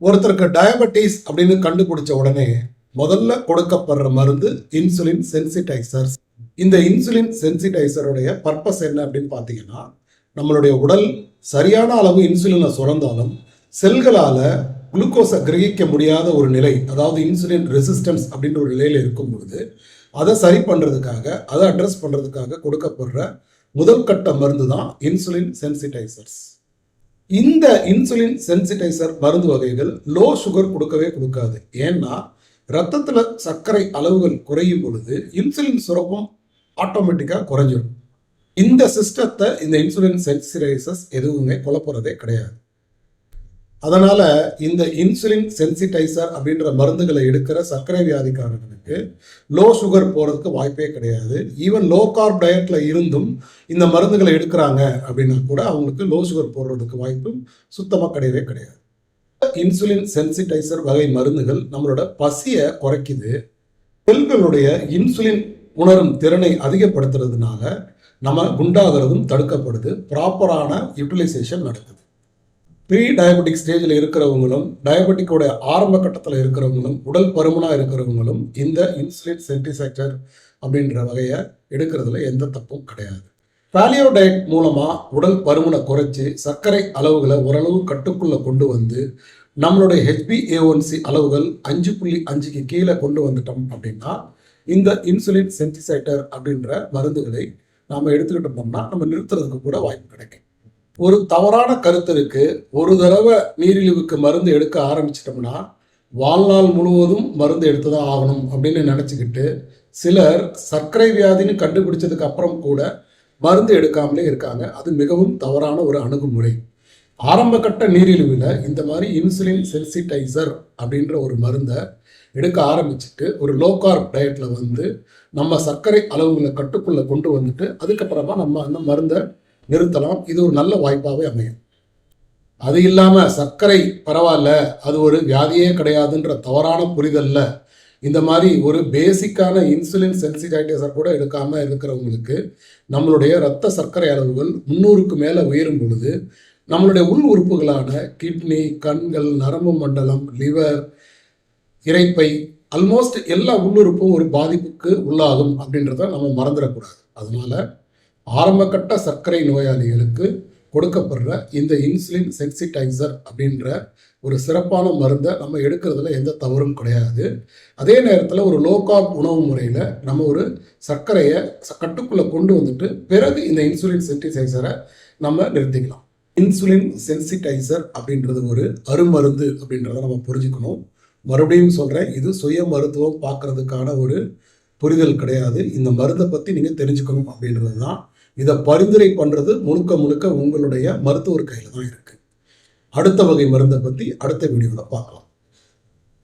ஒருத்தருக்கு டயபெட்டிஸ் அப்படின்னு கண்டுபிடிச்ச உடனே முதல்ல கொடுக்கப்படுற மருந்து இன்சுலின் சென்சிடைசர்ஸ் இந்த இன்சுலின் சென்சிடைசருடைய பர்பஸ் என்ன அப்படின்னு பார்த்தீங்கன்னா நம்மளுடைய உடல் சரியான அளவு இன்சுலினை சுரந்தாலும் செல்களால் குளுக்கோஸை கிரகிக்க முடியாத ஒரு நிலை அதாவது இன்சுலின் ரெசிஸ்டன்ஸ் அப்படின்ற ஒரு நிலையில் இருக்கும் பொழுது அதை சரி பண்ணுறதுக்காக அதை அட்ரஸ் பண்ணுறதுக்காக கொடுக்கப்படுற முதல் கட்ட மருந்து தான் இன்சுலின் சென்சிடைசர்ஸ் இந்த இன்சுலின் சென்சிடைசர் மருந்து வகைகள் லோ சுகர் கொடுக்கவே கொடுக்காது. ஏன்னா ரத்தத்தில் சர்க்கரை அளவுகள் குறையும் பொழுது இன்சுலின் சுரப்பும் ஆட்டோமேட்டிக்காக குறைஞ்சிடும் இந்த சிஸ்டத்தை இந்த இன்சுலின் சென்சிடைசர்ஸ் எதுவுமே குழப்புறதே கிடையாது. அதனால் இந்த இன்சுலின் சென்சிடைசர் அப்படின்ற மருந்துகளை எடுக்கிற சர்க்கரை வியாதிக்காரர்களுக்கு லோ சுகர் போகிறதுக்கு வாய்ப்பே கிடையாது. ஈவன் லோ கார்ப் டயட்டில் இருந்தும் இந்த மருந்துகளை எடுக்கிறாங்க அப்படின்னா கூட அவங்களுக்கு லோ சுகர் போடுறதுக்கு வாய்ப்பும் சுத்தமாக கிடையவே கிடையாது. இன்சுலின் சென்சிடைசர் வகை மருந்துகள் நம்மளோட பசியை குறைக்குது. செல்களுடைய இன்சுலின் உணரும் திறனை அதிகப்படுத்துறதுனால நம்ம குண்டாகிறதும் தடுக்கப்படுது. ப்ராப்பரான யூட்டிலைசேஷன் நடக்குது. ப்ரீ டயபெட்டிக் ஸ்டேஜில் இருக்கிறவங்களும் டயபெட்டிக்கோட ஆரம்ப கட்டத்தில் இருக்கிறவங்களும் உடல் பருமனாக இருக்கிறவங்களும் இந்த இன்சுலின் சென்டிசைட்டர் அப்படின்ற வகையை எடுக்கிறதுல எந்த தப்பும் கிடையாது. பாலியோ டயட் மூலமாக உடல் பருமனை குறைச்சி சர்க்கரை அளவுகளை ஓரளவு கட்டுக்குள்ளே கொண்டு வந்து நம்மளுடைய ஹெச்பிஏஒன்சி அளவுகள் அஞ்சு புள்ளி அஞ்சுக்கு கீழே கொண்டு வந்துட்டோம் அப்படின்னா இந்த இன்சுலின் சென்டிசைட்டர் அப்படின்ற மருந்துகளை நாம் எடுத்துக்கிட்டோம்னா நம்ம நிறுத்துறதுக்கு கூட வாய்ப்பு கிடைக்கும். ஒரு தவறான கருத்திற்கு ஒரு தடவை நீரிழிவுக்கு மருந்து எடுக்க ஆரம்பிச்சிட்டோம்னா வாழ்நாள் முழுவதும் மருந்து எடுத்து தான் ஆகணும் அப்படின்னு நினச்சிக்கிட்டு சிலர் சர்க்கரை வியாதின்னு கண்டுபிடிச்சதுக்கு அப்புறம் கூட மருந்து எடுக்காமலே இருக்காங்க. அது மிகவும் தவறான ஒரு அணுகுமுறை. ஆரம்ப கட்ட நீரிழிவில் இந்த மாதிரி இன்சுலின் சென்சிடைசர் அப்படின்ற ஒரு மருந்தை எடுக்க ஆரம்பிச்சுட்டு ஒரு லோ கார்ப் டயட்டில் வந்து நம்ம சர்க்கரை அளவுகளை கட்டுக்குள்ளே கொண்டு வந்துட்டு அதுக்கப்புறமா நம்ம அந்த மருந்தை நிறுத்தலாம். இது ஒரு நல்ல வாய்ப்பாகவே அமையும். அது இல்லாமல் சர்க்கரை பரவாயில்ல. அது ஒரு வியாதியே கிடையாதுன்ற தவறான புரிதல்ல. இந்த மாதிரி ஒரு பேசிக்கான இன்சுலின் சென்சிடைசர் கூட எடுக்காமல் இருக்கிறவங்களுக்கு நம்மளுடைய இரத்த சர்க்கரை அளவுகள் முந்நூறுக்கு மேலே உயரும் பொழுது நம்மளுடைய உள் உறுப்புகளான கிட்னி கண்கள் நரம்பு மண்டலம் லிவர் இறைப்பை ஆல்மோஸ்ட் எல்லா உள்ளுறுப்பும் ஒரு பாதிப்புக்கு உள்ளாகும் அப்படின்றத நம்ம மறந்துடக்கூடாது. அதனால ஆரம்பகட்ட சர்க்கரை நோயாளிகளுக்கு கொடுக்கப்படுற இந்த இன்சுலின் சென்சிடைசர் அப்படின்ற ஒரு சிறப்பான மருந்தை நம்ம எடுக்கிறதுல எந்த தவறும் கிடையாது. அதே நேரத்தில் ஒரு லோ கார்ப் உணவு முறையில் நம்ம ஒரு சர்க்கரையை ச- கட்டுக்குள்ளே கொண்டு வந்துட்டு பிறகு இந்த இன்சுலின் சென்சிடைசரை நம்ம நிறுத்திக்கலாம். இன்சுலின் சென்சிடைசர் அப்படின்றது ஒரு அருமருந்து அப்படின்றத நம்ம புரிஞ்சுக்கணும். மறுபடியும் சொல்கிறேன் இது சுய மருத்துவம் பார்க்கறதுக்கான ஒரு புரிதல் கிடையாது. இந்த மருந்தை பற்றி நீங்கள் தெரிஞ்சுக்கணும் அப்படின்றது தான் இதை பரிந்துரை பண்ணுறது முழுக்க முழுக்க உங்களுடைய மருத்துவர் கையில் தான் இருக்குது அடுத்த வகை மருந்தை பற்றி அடுத்த வீடியோவில் பார்க்கலாம்.